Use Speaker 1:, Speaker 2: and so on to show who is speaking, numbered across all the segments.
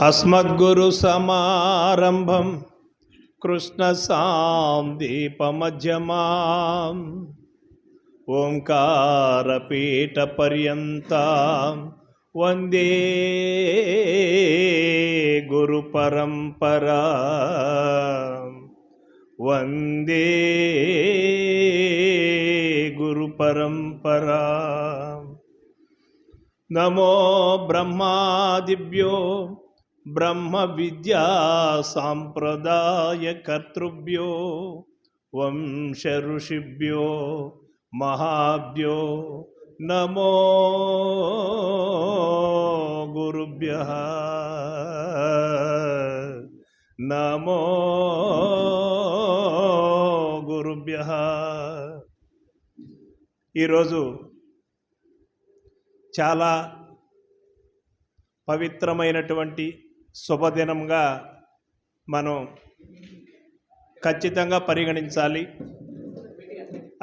Speaker 1: అస్మద్గురు సమారంభం కృష్ణ సాం దీపమధ్యమాం ఓంకారపీఠ పర్యంతం వందే గురు పరంపరా. వందే గురు పరంపరా. నమో బ్రహ్మాదిభ్యో బ్రహ్మ విద్యా సాంప్రదాయ కర్తృభ్యో వంశ ఋషిభ్యో మహాభ్యో నమో గురుభ్య నమో గురుభ్య. ఈరోజు చాలా పవిత్రమైనటువంటి శుభదినంగా మనం ఖచ్చితంగా పరిగణించాలి.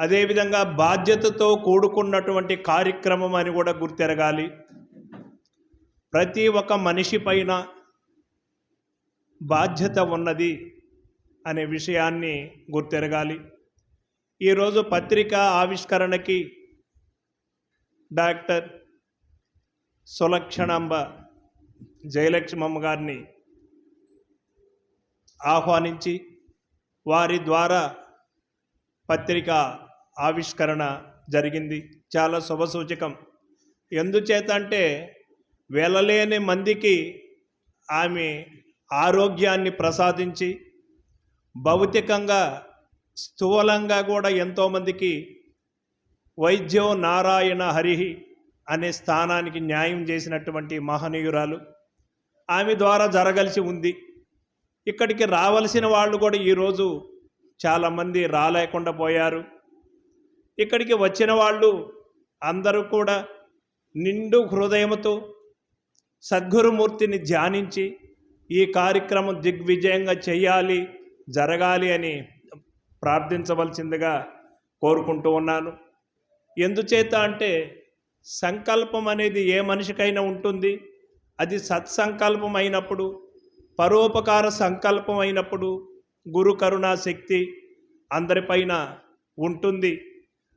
Speaker 1: అదేవిధంగా బాధ్యతతో కూడుకున్నటువంటి కార్యక్రమం అని కూడా గుర్తెరగాలి. ప్రతి ఒక్క మనిషి పైన బాధ్యత ఉన్నది అనే విషయాన్ని గుర్తెరగాలి. ఈరోజు పత్రికా ఆవిష్కరణకి డాక్టర్ సులక్షణాంబ జయలక్ష్మమ్మ గారిని ఆహ్వానించి వారి ద్వారా పత్రిక ఆవిష్కరణ జరిగింది. చాలా శుభసూచకం. ఎందుచేత అంటే వెళ్ళలేని మందికి ఆమె ఆరోగ్యాన్ని ప్రసాదించి భౌతికంగా స్థూలంగా కూడా ఎంతోమందికి వైద్యో నారాయణ హరిహి అనే స్థానానికి న్యాయం చేసినటువంటి మహనీయురాలు ఆమె ద్వారా జరగలిసి ఉంది. ఇక్కడికి రావలసిన వాళ్ళు కూడా ఈరోజు చాలామంది రాలేకుండా పోయారు. ఇక్కడికి వచ్చిన వాళ్ళు అందరూ కూడా నిండు హృదయముతో సద్గురుమూర్తిని ధ్యానించి ఈ కార్యక్రమం దిగ్విజయంగా చేయాలి జరగాలి అని ప్రార్థించవలసిందిగా కోరుకుంటూ ఉన్నాను. ఎందుచేత అంటే సంకల్పం అనేది ఏ మనిషికైనా ఉంటుంది. అది సత్సంకల్పం అయినప్పుడు పరోపకార సంకల్పం అయినప్పుడు గురు కరుణా శక్తి అందరిపైన ఉంటుంది.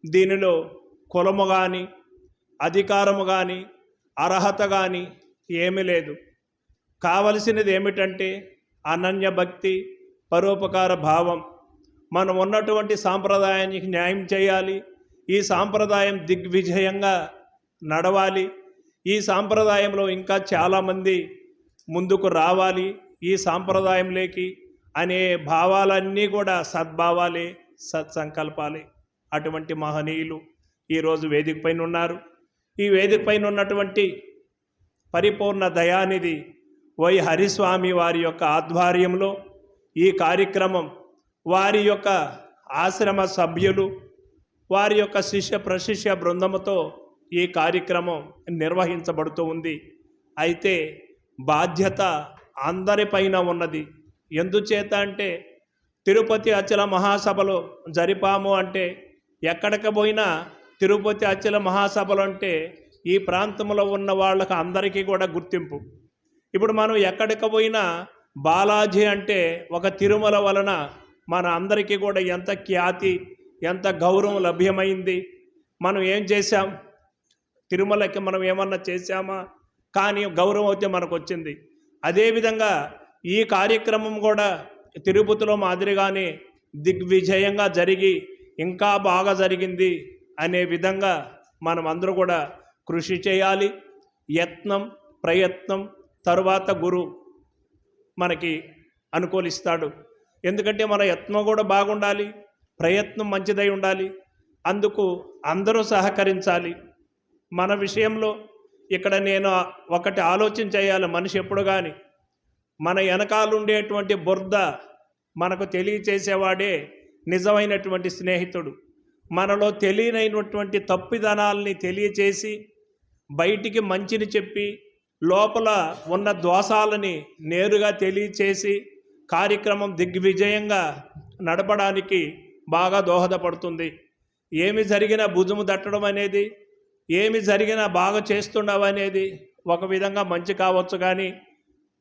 Speaker 1: దీనిలో కులము కానీ అధికారము కానీ అర్హత కానీ ఏమీ లేదు. కావలసినది ఏమిటంటే అనన్య భక్తి పరోపకార భావం. మనం ఉన్నటువంటి సాంప్రదాయానికి న్యాయం చేయాలి. ఈ సాంప్రదాయం దిగ్విజయంగా నడవాలి. ఈ సాంప్రదాయంలో ఇంకా చాలామంది ముందుకు రావాలి ఈ సాంప్రదాయంలోకి అనే భావాలన్నీ కూడా సద్భావాలే సత్సంకల్పాలే. అటువంటి మహనీయులు ఈరోజు వేదిక పైన ఉన్నారు. ఈ వేదిక పైన ఉన్నటువంటి పరిపూర్ణ దయానిధి వై హరిస్వామి వారి యొక్క ఆధ్వర్యంలో ఈ కార్యక్రమం వారి యొక్క ఆశ్రమ సభ్యులు వారి యొక్క శిష్య ప్రశిష్య బృందముతో ఈ కార్యక్రమం నిర్వహించబడుతూ ఉంది. అయితే బాధ్యత అందరిపైన ఉన్నది. ఎందుచేత అంటే తిరుపతి అచల మహాసభలో జరిపాము అంటే ఎక్కడికి పోయినా తిరుపతి అచల మహాసభలు అంటే ఈ ప్రాంతంలో ఉన్న వాళ్ళకి అందరికీ కూడా గుర్తింపు. ఇప్పుడు మనం ఎక్కడికి పోయినా బాలాజీ అంటే ఒక తిరుమల వలన మన అందరికీ కూడా ఎంత ఖ్యాతి ఎంత గౌరవం లభ్యమైంది. మనం ఏం చేశాం? తిరుమలకి మనం ఏమన్నా చేశామా? కానీ గౌరవం అయితే మనకు వచ్చింది అదేవిధంగా ఈ కార్యక్రమం కూడా తిరుపతిలో మాదిరిగానే దిగ్విజయంగా జరిగి ఇంకా బాగా జరిగింది అనే విధంగా మనం అందరూ కూడా కృషి చేయాలి. యత్నం ప్రయత్నం తరువాత గురు మనకి అనుకూలిస్తాడు. ఎందుకంటే మన యత్నం కూడా బాగుండాలి ప్రయత్నం మంచిదై ఉండాలి. అందుకు అందరూ సహకరించాలి. మన విషయంలో ఇక్కడ నేను ఒకటి ఆలోచన చేయాలి మనిషి ఎప్పుడు కానీ మన వెనకాల ఉండేటువంటి బురద మనకు తెలియచేసేవాడే నిజమైనటువంటి స్నేహితుడు. మనలో తెలియనైనటువంటి తప్పిదనాల్ని తెలియచేసి బయటికి మంచిని చెప్పి లోపల ఉన్న దోషాలని నేరుగా తెలియచేసి కార్యక్రమం దిగ్విజయంగా నడపడానికి బాగా దోహదపడుతుంది. ఏమి జరిగినా భుజము దట్టడం అనేది ఏమి జరిగినా బాగా చేస్తున్నావు అనేది ఒక విధంగా మంచి కావచ్చు కానీ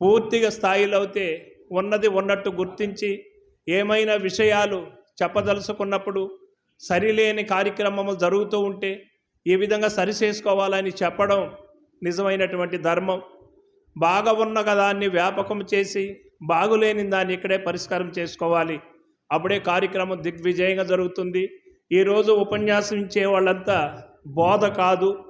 Speaker 1: పూర్తిగా స్థాయిలో అయితే ఉన్నది ఉన్నట్టు గుర్తించి ఏమైనా విషయాలు చెప్పదలుచుకున్నప్పుడు సరిలేని కార్యక్రమములు జరుగుతూ ఉంటే ఈ విధంగా సరి చేసుకోవాలని చెప్పడం నిజమైనటువంటి ధర్మం. బాగా ఉన్న దాన్ని వ్యాపకం చేసి బాగులేని దాన్ని ఇక్కడే పరిష్కారం చేసుకోవాలి. అప్పుడే కార్యక్రమం దిగ్విజయంగా జరుగుతుంది. ఈరోజు ఉపన్యాసం ఇచ్చే వాళ్ళంతా బోధ కాదు.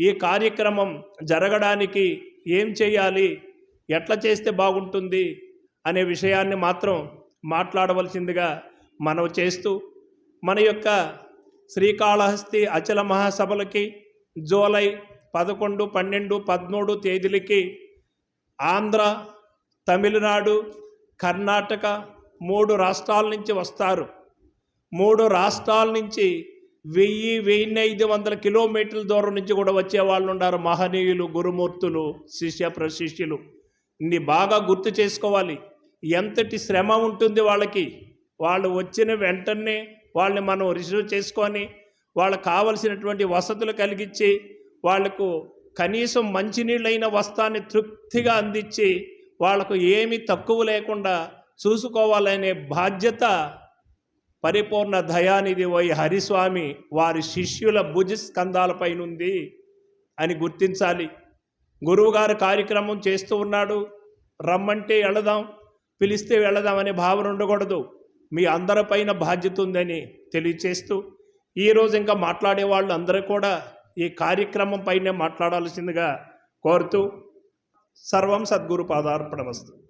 Speaker 1: ఈ కార్యక్రమం జరగడానికి ఏం చేయాలి? ఎట్లా చేస్తే బాగుంటుంది? అనే విషయాన్ని మాత్రం మాట్లాడవలసిందిగా మనవి చేస్తూ మన యొక్క శ్రీకాళహస్తి అచల మహాసభలకి జూలై పదకొండు పన్నెండు పదమూడు తేదీలకి ఆంధ్ర తమిళనాడు కర్ణాటక మూడు రాష్ట్రాల నుంచి వస్తారు. మూడు రాష్ట్రాల నుంచి వెయ్యి వెయ్యి ఐదు వందల కిలోమీటర్ల దూరం నుంచి కూడా వచ్చే వాళ్ళు ఉన్నారు మహనీయులు గురుమూర్తులు శిష్య ప్రశిష్యులు. నీ బాగా గుర్తు చేసుకోవాలి. ఎంతటి శ్రమ ఉంటుంది వాళ్ళకి? వాళ్ళు వచ్చిన వెంటనే వాళ్ళని మనం రిసీవ్ చేసుకొని వాళ్ళకి కావలసినటువంటి వసతులు కలిగించి వాళ్ళకు కనీసం మంచినీళ్ళైన వస్తాన్ని తృప్తిగా అందించి వాళ్ళకు ఏమీ తక్కువ లేకుండా చూసుకోవాలనే బాధ్యత పరిపూర్ణ దయానిధి వై హరిస్వామి వారి శిష్యుల భుజ స్కంధాలపైనుంది అని గుర్తించాలి. గురువుగారు కార్యక్రమం చేస్తూ ఉన్నాడు. రమ్మంటే వెళదాం పిలిస్తే వెళదాం అనే భావన ఉండకూడదు. మీ అందరిపైన బాధ్యత ఉందని తెలియచేస్తూ ఈరోజు ఇంకా మాట్లాడే వాళ్ళు అందరూ కూడా ఈ కార్యక్రమం పైనే మాట్లాడాల్సిందిగా కోరుతూ సర్వం సద్గురు పాదార్పణమస్తు